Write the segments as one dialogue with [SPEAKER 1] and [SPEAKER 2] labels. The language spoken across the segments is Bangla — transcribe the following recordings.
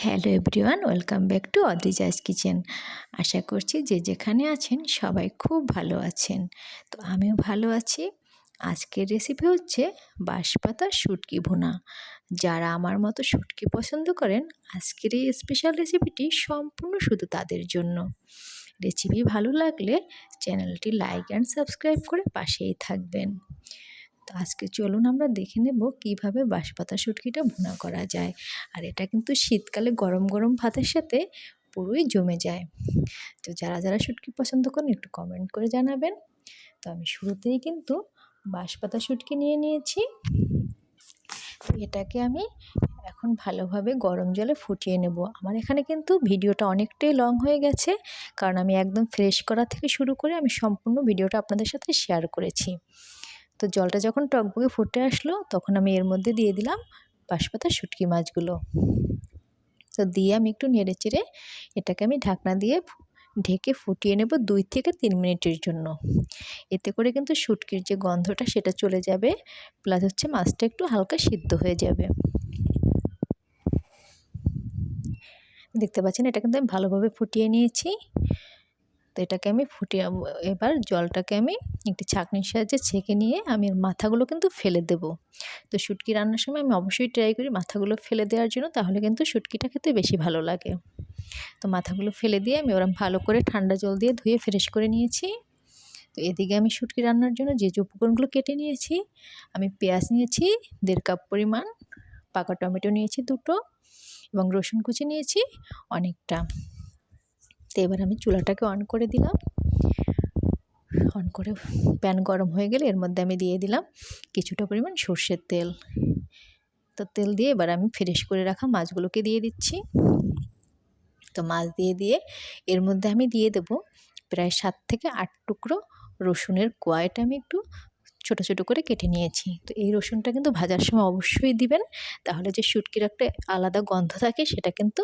[SPEAKER 1] Hello everyone welcome back to Adrija's kitchen আশা করছি যে যেখানে আছেন সবাই খুব ভালো আছেন। তো আমিও ভালো আছি। আজকের রেসিপি হচ্ছে বাঁশপাতা শুটকি ভুনা। যারা আমার মতো শুটকি পছন্দ করেন, আজকের এই স্পেশাল রেসিপিটি সম্পূর্ণ শুধু তাদের জন্য। রেসিপি ভালো লাগলে চ্যানেলটি লাইক অ্যান্ড সাবস্ক্রাইব করে পাশেই থাকবেন। তো আজকে চলুন আমরা দেখে নেব কীভাবে বাঁশপাতা শুটকিটা ভুনা করা যায়। আর এটা কিন্তু শীতকালে গরম গরম ভাতের সাথে পুরোই জমে যায়। তো যারা যারা শুটকি পছন্দ করেন একটু কমেন্ট করে জানাবেন। তো আমি শুরুতেই কিন্তু বাঁশপাতা শুটকি নিয়ে নিয়েছি। তো এটাকে আমি এখন ভালোভাবে গরম জলে ফুটিয়ে নেব। আমার এখানে কিন্তু ভিডিওটা অনেকটাই লং হয়ে গেছে, কারণ আমি একদম ফ্রেশ করা থেকে শুরু করে আমি সম্পূর্ণ ভিডিওটা আপনাদের সাথে শেয়ার করেছি। তো জলটা যখন টকবগে ফুটে আসলো, তখন আমি এর মধ্যে দিয়ে দিলাম বাঁশপাতা শুটকি মাছগুলো। তো দিয়ে আমি একটু নেড়ে চেড়ে এটাকে আমি ঢাকনা দিয়ে ঢেকে ফুটিয়ে নেব দুই থেকে তিন মিনিটের জন্য। এতে করে কিন্তু শুটকির যে গন্ধটা সেটা চলে যাবে প্লাস হচ্ছে মাছটা একটু হালকা সিদ্ধ হয়ে যাবে। দেখতে পাচ্ছেন এটা কিন্তু আমি ভালোভাবে ফুটিয়ে নিয়েছি। তো এটাকে আমি ফুটিয়ে এবার জলটাকে আমি একটি ছাঁকনির সাহায্যে ছেঁকে নিয়ে আমি মাথাগুলো কিন্তু ফেলে দেব। তো শুটকি রান্নার সময় আমি অবশ্যই ট্রাই করি মাথাগুলো ফেলে দেওয়ার জন্য, তাহলে কিন্তু শুটকিটা খেতে বেশি ভালো লাগে। তো মাথাগুলো ফেলে দিয়ে আমি ওরম ভালো করে ঠান্ডা জল দিয়ে ধুয়ে ফ্রেশ করে নিয়েছি। তো এদিকে আমি শুটকি রান্নার জন্য যে যে উপকরণগুলো কেটে নিয়েছি, আমি পেঁয়াজ নিয়েছি, দেড় কাপ পরিমাণ, পাকা টমেটো নিয়েছি দুটো এবং রসুন কুচি নিয়েছি অনেকটা। তো এবার আমি চুলাটাকে অন করে দিলাম। অন করে প্যান গরম হয়ে গেলে এর মধ্যে আমি দিয়ে দিলাম কিছুটা পরিমাণ সর্ষের তেল। তো তেল দিয়ে এবার আমি ফ্রেশ করে রাখা মাছগুলোকে দিয়ে দিচ্ছি। তো মাছ দিয়ে দিয়ে এর মধ্যে আমি দিয়ে দেব প্রায় সাত থেকে আট টুকরো রসুনের কোয়াটা আমি একটু ছোট ছোট করে কেটে নিয়েছি। তো এই রসুনটা কিন্তু ভাজার সময় অবশ্যই দিবেন। তাহলে যে শুটকির একটা আলাদা গন্ধ থাকে সেটা কিন্তু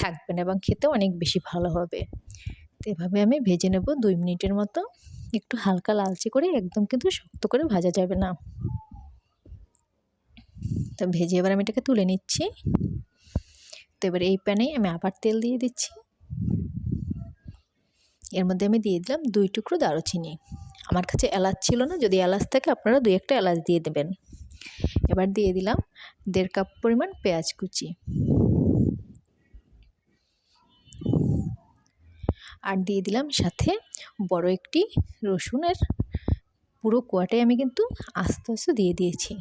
[SPEAKER 1] থাকবে না এবং খেতে অনেক বেশি ভালো হবে। তো এভাবে আমি ভেজে নেব দুই মিনিটের মতো। একটু হালকা লালচে করে একদম কিন্তু শক্ত করে ভাজা যাবে না। তো ভেজে এবার আমি এটাকে তুলে নিচ্ছি। তো এবার এই প্যানেই আমি আবার তেল দিয়ে দিচ্ছি। এর মধ্যে আমি দিয়ে দিলাম দুই টুকরো দারুচিনি। আমার কাছে এলাচ ছিল না, যদি এলাচ থাকে আপনারা দুই একটা এলাচ দিয়ে দেবেন। এবার দিয়ে দিলাম দেড় কাপ পরিমাণ পেঁয়াজ কুচি। আর দিয়ে দিলাম সাথে বড় একটি রসুনের পুরো কোয়াটাই আমি কিন্তু আস্তে আস্তে দিয়ে দিয়েছি।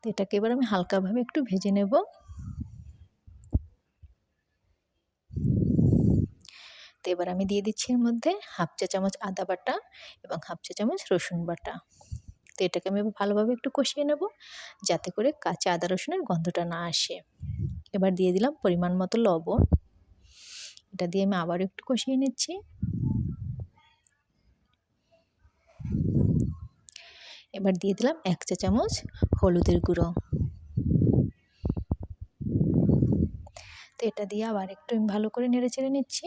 [SPEAKER 1] তো এটাকে এবার আমি হালকাভাবে একটু ভেজে নেব। তো এবার আমি দিয়ে দিচ্ছি এর মধ্যে হাফ চা চামচ আদা বাটা এবং হাফ চা চামচ রসুন বাটা। তো এটাকে আমি ভালোভাবে একটু কষিয়ে নেব যাতে করে কাঁচা আদা রসুনের গন্ধটা না আসে। এবার দিয়ে দিলাম পরিমাণ মতো লবণ। এটা দিয়ে আমি আবার একটু কষিয়ে নিচ্ছি। এবার দিয়ে দিলাম এক চা চামচ হলুদের গুঁড়ো। তো এটা দিয়ে আবার একটু ভালো করে নেড়ে চেড়ে নিচ্ছি।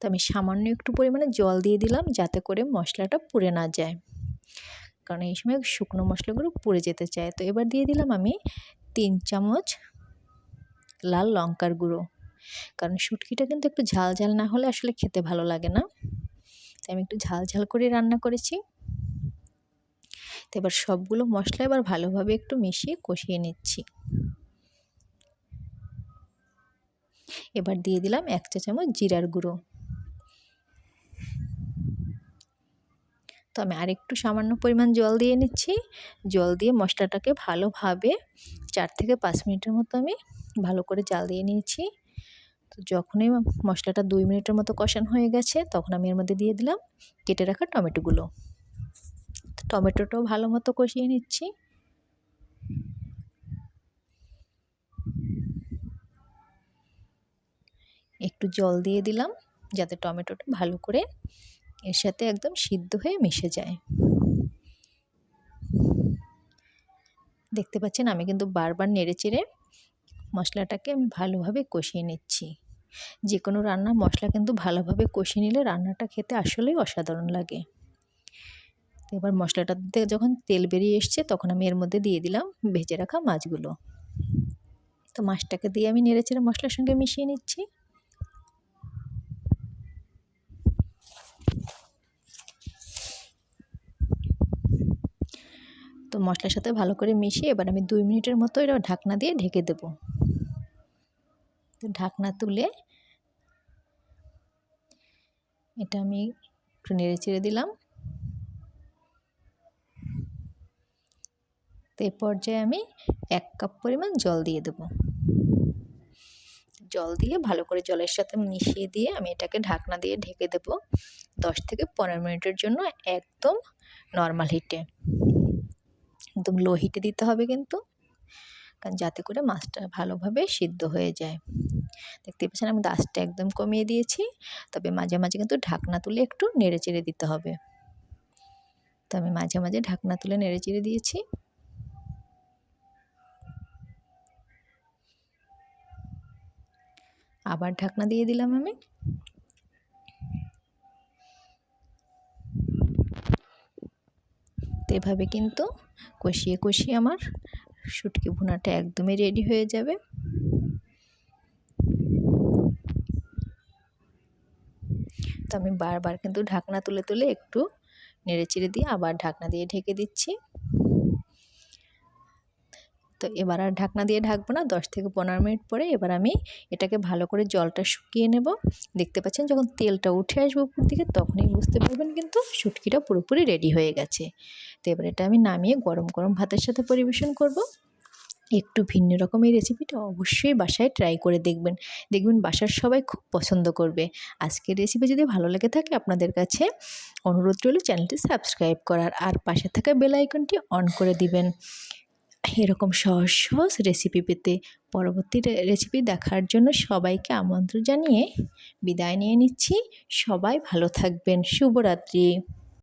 [SPEAKER 1] তো আমি সামান্য একটু পরিমাণে জল দিয়ে দিলাম যাতে করে মশলাটা পুড়ে না যায়। কারণ এই সময় শুকনো মশলাগুলো পুড়ে যেতে চায়। তো এবার দিয়ে দিলাম আমি তিন চামচ লাল লঙ্কার গুঁড়ো। কারণ শুটকিটা কিন্তু একটু ঝাল ঝাল না হলে আসলে খেতে ভালো লাগে না। তাই আমি একটু ঝাল ঝাল করে রান্না করেছি। তো এবার সবগুলো মশলা এবার ভালোভাবে একটু মিশিয়ে কষিয়ে নিচ্ছি। এবার দিয়ে দিলাম এক চা চামচ জিরার গুঁড়ো। তো আমি আরেকটু সামান্য পরিমাণ জল দিয়ে নিচ্ছি। জল দিয়ে মশলাটাকে ভালোভাবে চার থেকে পাঁচ মিনিটের মতো আমি ভালো করে জাল দিয়ে নিয়েছি। তো যখনই মশলাটা দুই মিনিটের মতো কষানো হয়ে গেছে, তখন আমি এর মধ্যে দিয়ে দিলাম কেটে রাখা টমেটোগুলো। তো টমেটোটাও ভালো মতো কষিয়ে নিচ্ছি। একটু জল দিয়ে দিলাম যাতে টমেটোটা ভালো করে এর সাথে একদম সিদ্ধ হয়ে মিশে যায়। দেখতে পাচ্ছেন আমি কিন্তু বারবার নেড়ে চেড়ে মশলাটাকে আমি ভালোভাবে কষিয়ে নিচ্ছি। যে কোনো রান্না মশলা কিন্তু ভালোভাবে কষিয়ে নিলে রান্নাটা খেতে আসলেই অসাধারণ লাগে। এবার মশলাটাতে যখন তেল বেরিয়ে এসছে তখন আমি এর মধ্যে দিয়ে দিলাম ভেজে রাখা মাছগুলো। তো মাছটাকে দিয়ে আমি নেড়েচেড়ে মশলার সঙ্গে মিশিয়ে নিচ্ছি। তো মশলার সাথে ভালো করে মিশিয়ে এবার আমি দুই মিনিটের মতো এটা ঢাকনা দিয়ে ঢেকে দেবো। তো ঢাকনা তুলে এটা আমি একটু নেড়ে চেড়ে দিলাম। তো পর্যায়ে আমি এক কাপ পরিমাণ জল দিয়ে দেবো। জল দিয়ে ভালো করে জলের সাথে মিশিয়ে দিয়ে আমি এটাকে ঢাকনা দিয়ে ঢেকে দেব দশ থেকে পনেরো মিনিটের জন্য একদম নর্মাল হিটে। একদম লো হিটে দিতে হবে কিন্তু। কারণ যাতে করে মাছটা ভালোভাবে সিদ্ধ হয়ে যায়। দেখতে পাচ্ছেন আমি গাছটা একদম কমিয়ে দিয়েছি। তবে মাঝে মাঝে কিন্তু ঢাকনা তুলে একটু নেড়ে চেড়ে দিতে হবে। তো আমি মাঝে মাঝে ঢাকনা তুলে নেড়ে চেড়ে দিয়েছি। আবার ঢাকনা দিয়ে দিলাম আমি। তো এভাবে কিন্তু কষিয়ে কষিয়ে আমার শুটকি ভুনাটা একদমই রেডি হয়ে যাবে। তো আমি বারবার কিন্তু ঢাকনা তুলে তুলে একটু নেড়ে চেড়ে দিয়ে আবার ঢাকনা দিয়ে ঢেকে দিচ্ছি। তো এবার আর ঢাকনা দিয়ে ঢাকবো না, দশ থেকে পনেরো মিনিট পরে এবার আমি এটাকে ভালো করে জলটা শুকিয়ে নেব। দেখতে পাচ্ছেন যখন তেলটা উঠে আসবে উপর দিকে তখনই বুঝতে পারবেন কিন্তু শুটকিটা পুরোপুরি রেডি হয়ে গেছে। তো এবার এটা আমি নামিয়ে গরম গরম ভাতের সাথে পরিবেশন করব। একটু ভিন্ন রকম এই রেসিপিটা অবশ্যই বাসায় ট্রাই করে দেখবেন। দেখবেন বাসার সবাই খুব পছন্দ করবে। আজকের রেসিপি যদি ভালো লেগে থাকে আপনাদের কাছে অনুরোধ রইল চ্যানেলটি সাবস্ক্রাইব করার আর পাশে থাকা বেল আইকনটি অন করে দিবেন। এরকম সহজ সহজ রেসিপি পেতে পরবর্তী রেসিপি দেখার জন্য সবাইকে আমন্ত্রণ জানিয়ে বিদায় নিয়ে নিচ্ছি। সবাই ভালো থাকবেন। শুভরাত্রি।